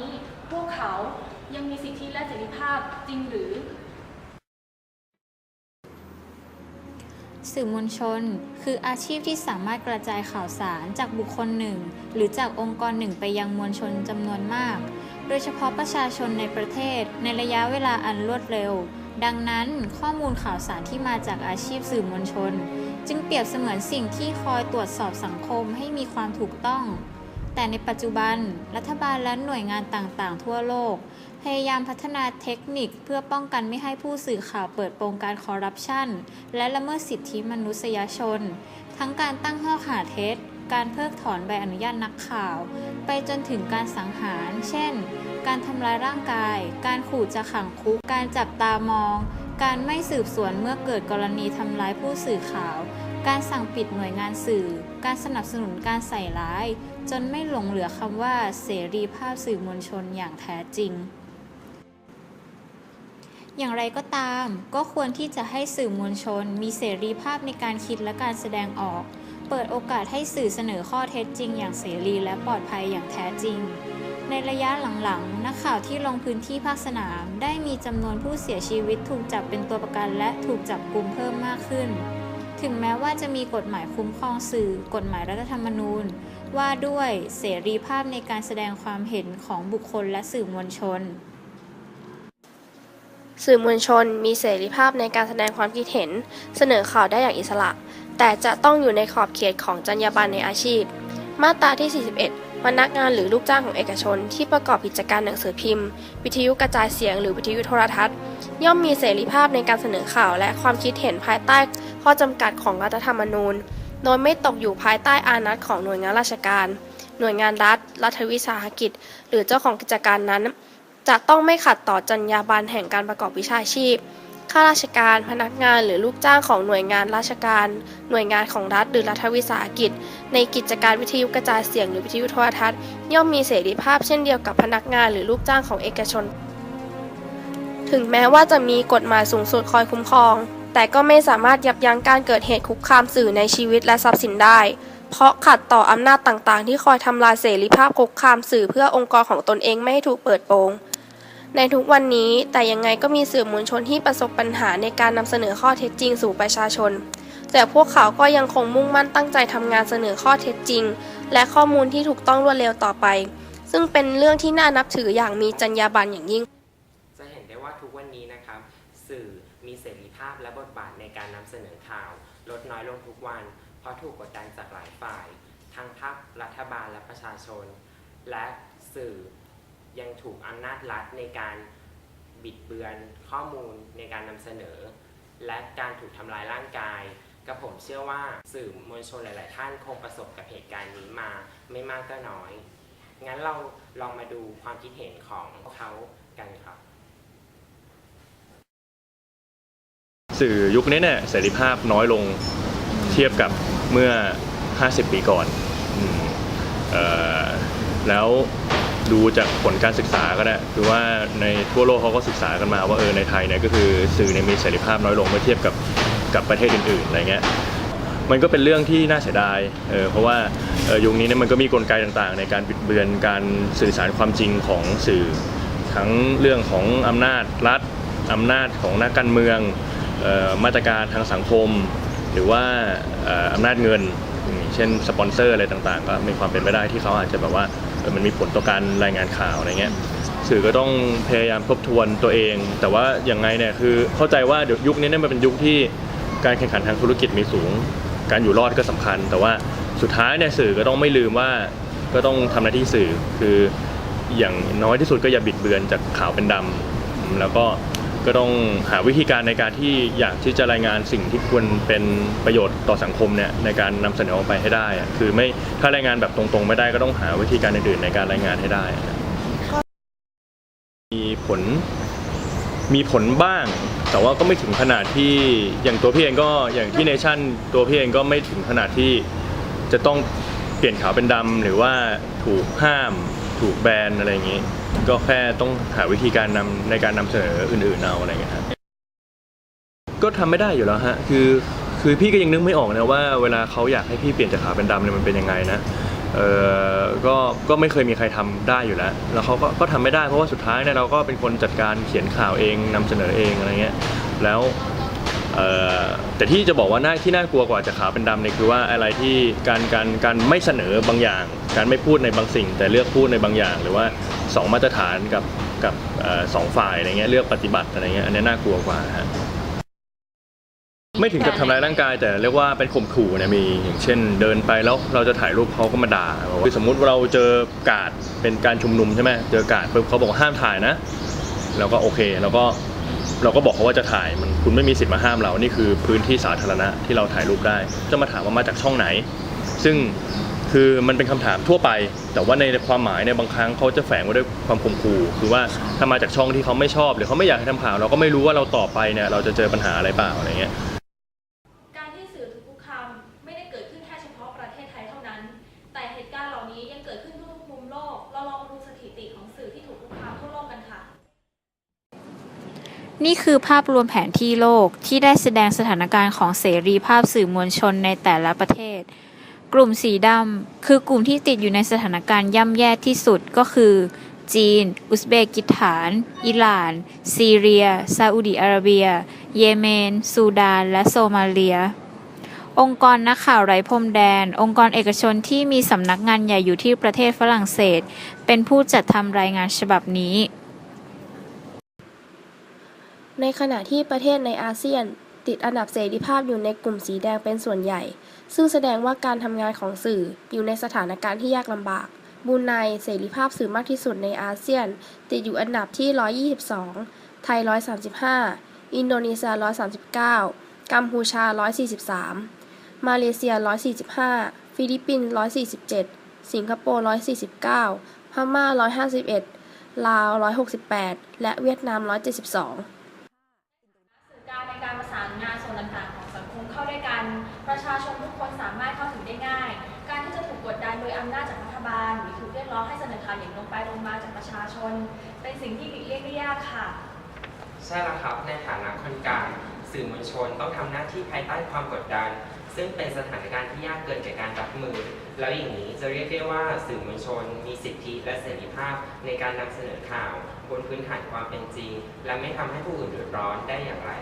นี้ พวกเขายังมีสิทธิและเสรีภาพจริงหรือ สื่อมวลชน คืออาชีพที่สามารถกระจายข่าวสารจากบุคคลหนึ่ง หรือจากองค์กรหนึ่งไปยังมวลชนจำนวนมาก โดยเฉพาะประชาชนในประเทศในระยะเวลาอันรวดเร็ว ดังนั้นข้อมูลข่าวสารที่มาจากอาชีพสื่อมวลชน จึงเปรียบเสมือนสิ่งที่คอยตรวจสอบสังคมให้มีความถูกต้อง แต่ในปัจจุบัน รัฐบาลและหน่วยงานต่างๆ ทั่วโลก พยายามพัฒนาเทคนิคเพื่อป้องกันไม่ให้ผู้สื่อข่าวเปิดโปงการคอร์รัปชัน และละเมิดสิทธิมนุษยชน ทั้งการตั้งข้อหาเท็จ การเพิกถอนใบอนุญาตนักข่าว ไปจนถึงการสังหาร เช่น การทำร้ายร่างกาย การขู่จะขังคุก การจับตามอง การไม่สืบสวนเมื่อเกิดกรณีทำร้ายผู้สื่อข่าว การสั่งปิดหน่วยงานสื่อ การสนับสนุนการใส่ร้าย จนไม่หลงเหลือคำว่าเสรีภาพสื่อมวลชนอย่างแท้จริง อย่างไรก็ตาม ก็ควรที่จะให้สื่อมวลชน มีเสรีภาพในการคิดและการแสดงออก เปิดโอกาสให้สื่อเสนอข้อเท็จจริง อย่างเสรีและปลอดภัยอย่างแท้จริงในระยะหลังๆ นักข่าวที่ลงพื้นที่ภาคสนาม ได้มีจำนวนผู้เสียชีวิตถูกจับเป็นตัวประกันและถูกจับกลุมเพิ่มมากขึ้น ถึงแม้ว่าจะมีกฎหมายคุ้มครองสื่อ กฎหมายรัฐธรรมนูญ ว่าด้วยเสรีภาพในการแสดงความเห็นของบุคคลและสื่อมวลชน สื่อมวลชนมีเสรีภาพในการแสดงความคิดเห็น เสนอข่าวได้อย่างอิสระ แต่จะต้องอยู่ในขอบเขตของจรรยาบรรณในอาชีพ มาตราที่ 41 พนักงานหรือลูกจ้างของเอกชน ที่ประกอบกิจการหนังสือพิมพ์ วิทยุกระจายเสียงหรือวิทยุโทรทัศน์ ย่อมมีเสรีภาพในการเสนอข่าวและความคิดเห็นภายใต้ ข้อจำกัดของรัฐธรรมนูญ โดยไม่ตกอยู่ภายใต้อานัตของหน่วยงานราชการ หน่วยงานรัฐ รัฐวิสาหกิจ หรือเจ้าของกิจการนั้น จะต้องไม่ขัดต่อจรรยาบรรณแห่งการประกอบวิชาชีพ ข้าราชการ พนักงานหรือลูกจ้างของหน่วยงานราชการ หน่วยงานของรัฐหรือรัฐวิสาหกิจ ในกิจการวิทยุกระจายเสียงหรือวิทยุโทรทัศน์ ย่อมมีเสรีภาพเช่นเดียวกับพนักงานหรือลูกจ้างของเอกชน ถึงแม้ว่าจะมีกฎหมายสูงสุดคอยคุ้มครอง แต่ก็ไม่สามารถยับยั้งการเกิดเหตุคุกคามสื่อในชีวิตและทรัพย์สินได้ เพราะขัดต่ออำนาจต่างๆ ที่คอยทำลายเสรีภาพคุกคามสื่อเพื่อองค์กรของตนเองไม่ให้ถูกเปิดโปง ในทุกวันนี้แต่ยังไงก็มีสื่อมวลชนที่ประสบปัญหาในการนำเสนอข้อเท็จจริงสู่ประชาชน แต่พวกเขาก็ยังคงมุ่งมั่นตั้งใจทำงานเสนอข้อเท็จจริง และข้อมูลที่ถูกต้องรวดเร็วต่อไป ซึ่งเป็นเรื่องที่น่านับถืออย่างมีจรรยาบรรณอย่างยิ่ง จะเห็นได้ว่าทุกวันนี้นะครับ สื่อมีเสรีภาพและบทบาทในการนำเสนอข่าว ลดน้อยลงทุกวัน เพราะถูกกดดันจากหลายฝ่าย ทั้งภาครัฐบาลและประชาชน และสื่อยังถูกอำนาจรัฐในการบิดเบือนข้อมูลในการนำเสนอ และการถูกทำลายร่างกายกระผมเชื่อว่าสื่อมวลชนหลาย ๆ ท่านคงประสบกับเหตุการณ์นี้มาไม่มากก็น้อย งั้นเราลองมาดูความคิดเห็นของเขากันครับ สื่อยุคนี้เนี่ยเสรีภาพน้อยลงเทียบกับเมื่อ 50 ปีก่อนอืมเอ่อแล้วดูจากผลการศึกษาก็ได้คือว่าในทั่วโลกเขาก็ศึกษากันมาว่าเออในไทยเนี่ยก็คือสื่อเนี่ยมีเสรีภาพน้อยลงเมื่อเทียบกับกับประเทศอื่นๆอะไรเงี้ย มันก็เป็นเรื่องที่น่าเสียดาย เออ เพราะว่าเออยุคนี้เนี่ยมันก็มีกลไกต่างๆ ในการบิดเบือนการสื่อสารความจริงของสื่อ ทั้งเรื่องของอำนาจรัฐอำนาจของนักการเมือง มาตรการทางสังคม หรือว่าอำนาจเงิน เช่นสปอนเซอร์อะไรต่างๆ ก็มีความเป็นไปได้ที่เขาอาจจะแบบว่ามันมีผลต่อการรายงานข่าวอะไรเงี้ยสื่อก็ต้องพยายามทบทวนตัวเอง แต่ว่าอย่างไงเนี่ยคือเข้าใจว่าเดี๋ยวยุคนี้เนี่ยมันเป็นยุคที่การแข่งขันทางธุรกิจมีสูง การอยู่รอดก็สำคัญ แต่ว่าสุดท้ายเนี่ยสื่อก็ต้องไม่ลืมว่าก็ต้องทำหน้าที่สื่อคืออย่างน้อยที่สุดก็อย่าบิดเบือนจากขาวเป็นดำอืมแล้วก็ ก็ต้องหาวิธีการในการที่อยากที่จะรายงานสิ่งที่ควรเป็นประโยชน์ต่อสังคมเนี่ยในการนำเสนอออกไปให้ได้อะคือไม่ถ้ารายงานแบบตรงๆ ไม่ได้ก็ต้องหาวิธีการอื่นๆในการรายงานให้ได้อะมีผลมีผลบ้าง แต่ว่าก็ไม่ถึงขนาดที่อย่างตัวพี่เองก็อย่างที่เนชั่นตัวพี่เองก็ไม่ถึงขนาดที่จะต้องเปลี่ยนขาวเป็นดำหรือว่าถูกห้ามถูกแบนอะไรอย่างนี้ ก็แค่ต้องหาวิธีการนำในการนำเสนออื่นๆเอาอะไรอย่างเงี้ยครับก็ทำไม่ได้อยู่แล้วฮะคือคือพี่ก็ยังนึกไม่ออกนะว่าเวลาเขาอยากให้พี่เปลี่ยนจากขาวเป็นดำเนี่ยมันเป็นยังไงนะเออก็ก็ไม่เคยมีใครทำได้อยู่แล้ว แล้วเขาก็ก็ทำไม่ได้เพราะว่าสุดท้ายเนี่ยเราก็เป็นคนจัดการเขียนข่าวเองนำเสนอเองอะไรเงี้ยแล้ว แต่ที่จะบอกว่าน่าที่น่ากลัวกว่าจะขาวเป็นดำเนี่ยคือว่าอะไรที่การการการไม่เสนอบางอย่าง การไม่พูดในบางสิ่ง แต่เลือกพูดในบางอย่าง หรือว่าสองมาตรฐานกับกับอสองฝ่ายอะไรเงี้ยเลือกปฏิบัติอะไรเงี้ยอันนี้น่ากลัวกว่าฮะไม่ถึงกับทำร้ายร่างกาย แต่เรียกว่าเป็นข่มขู่เนี่ยมีอย่างเช่น เดินไปแล้วเราจะถ่ายรูปเขาก็มาด่าบอกว่าสมมุติเราเจอกาดเป็นการชุมนุมใช่ไหมเจอกาดปุ๊บเขาบอกห้ามถ่ายนะเราก็โอเคเราก็ เราก็บอกเขาว่าจะถ่ายมันคุณไม่มีสิทธิ์มาห้ามเรา นี่คือพื้นที่สาธารณะที่เราถ่ายรูปได้ จะมาถามว่ามาจากช่องไหน ซึ่งคือมันเป็นคำถามทั่วไป แต่ว่าในความหมายเนี่ยบางครั้งเขาจะแฝงไว้ด้วยความข่มขู่คือว่าถ้ามาจากช่องที่เขาไม่ชอบ หรือเขาไม่อยากให้ทำข่าว เราก็ไม่รู้ว่าเราต่อไปเนี่ยเราจะเจอปัญหาอะไรเปล่าอะไรเงี้ย นี่คือภาพรวมแผนที่โลกที่ได้แสดงสถานการณ์ของเสรีภาพสื่อมวลชนในแต่ละประเทศ กลุ่มสีดำคือกลุ่มที่ติดอยู่ในสถานการณ์ย่ำแย่ที่สุดก็คือ จีน อุซเบกิสถาน อิหร่าน ซีเรีย ซาอุดิอาระเบีย เยเมน ซูดาน และโซมาเลีย องค์กรนักข่าวไร้พรมแดน องค์กรเอกชนที่มีสำนักงานใหญ่อยู่ที่ประเทศฝรั่งเศส เป็นผู้จัดทำรายงานฉบับนี้ ในขณะที่ประเทศในอาเซียน ติดอันดับเสรีภาพอยู่ในกลุ่มสีแดงเป็นส่วนใหญ่ ซึ่งแสดงว่าการทำงานของสื่ออยู่ในสถานการณ์ที่ยากลำบากบรูไนเสรีภาพสื่อมากที่สุดในอาเซียน ติดอยู่อันดับที่ 122 ไทย 135 อินโดนีเซีย 139 กัมพูชา 143 มาเลเซีย 145 ฟิลิปปินส์ 147 สิงคโปร์ 149 พม่า 151 ลาว 168 และเวียดนาม 172 ประชาชนทุกคนสามารถเข้าถึงได้ง่าย การที่จะถูกกดดันโดยอำนาจจากรัฐบาล หรือถูกเรียกร้องให้เสนอข่าวอย่างตรงไปตรงมาจากประชาชน เป็นสิ่งที่หลีกเลี่ยงได้ยากค่ะ ใช่แล้วครับ ในฐานะคนกลางสื่อมวลชนต้องทำหน้าที่ภายใต้ความกดดัน ซึ่งเป็นสถานการณ์ที่ยากเกินแก่การรับมือ แล้วอย่างนี้จะเรียกได้ว่าสื่อมวลชน มีสิทธิและเสรีภาพในการนำเสนอข่าว บนพื้นฐานความเป็นจริง และไม่ทำให้ผู้อื่นเดือดร้อนได้อย่างไร